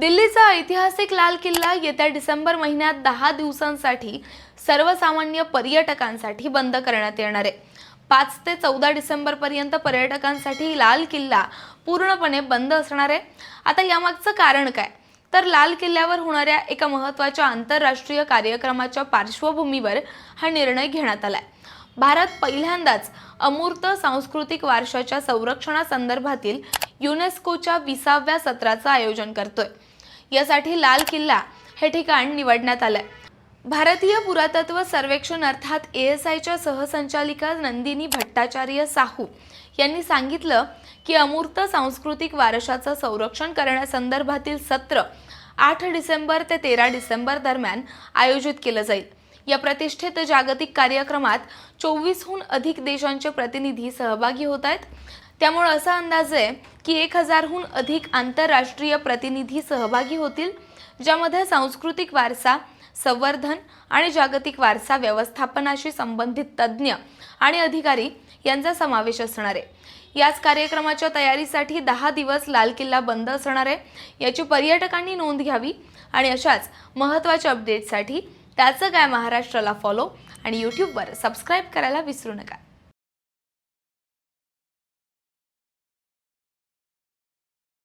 दिल्लीचा ऐतिहासिक लाल किल्ला येत्या डिसेंबर महिन्यात दहा दिवसांसाठी सर्वसामान्य पर्यटकांसाठी बंद करण्यात येणार आहे. पाच ते चौदा डिसेंबरपर्यंत पर्यटकांसाठी लाल किल्ला पूर्णपणे बंद असणार आहे. आता यामागचं कारण काय? तर लाल किल्ल्यावर होणाऱ्या एका महत्त्वाच्या आंतरराष्ट्रीय कार्यक्रमाच्या पार्श्वभूमीवर हा निर्णय घेण्यात आला आहे भारत पहिल्यांदाच अमूर्त सांस्कृतिक वारशाच्या संरक्षणासंदर्भातील युनेस्कोच्या विसाव्या सत्राचं आयोजन करतोय. यासाठी लाल किल्ला हे ठिकाण निवडण्यात आलंय. भारतीय पुरातत्व सर्वेक्षण अर्थात ए एस आयच्या सहसंचालिका नंदिनी भट्टाचार्य साहू यांनी सांगितलं की अमूर्त सांस्कृतिक वारशाचं संरक्षण करण्यासंदर्भातील सत्र आठ डिसेंबर ते तेरा डिसेंबर दरम्यान आयोजित केलं जाईल. या प्रतिष्ठित जागतिक कार्यक्रमात चोवीसहून अधिक देशांचे प्रतिनिधी सहभागी होत आहेत. त्यामुळे असा अंदाज आहे की एक हजारहून अधिक आंतरराष्ट्रीय प्रतिनिधी सहभागी होतील ज्यामध्ये सांस्कृतिक वारसा संवर्धन आणि जागतिक वारसा व्यवस्थापनाशी संबंधित तज्ज्ञ आणि अधिकारी यांचा समावेश असणार आहे. याच कार्यक्रमाच्या तयारीसाठी दहा दिवस लाल किल्ला बंद असणार आहे. याची पर्यटकांनी नोंद घ्यावी आणि अशाच महत्त्वाच्या अपडेटसाठी त्याचं काय महाराष्ट्राला फॉलो आणि यूट्यूबवर सबस्क्राईब करायला विसरू नका.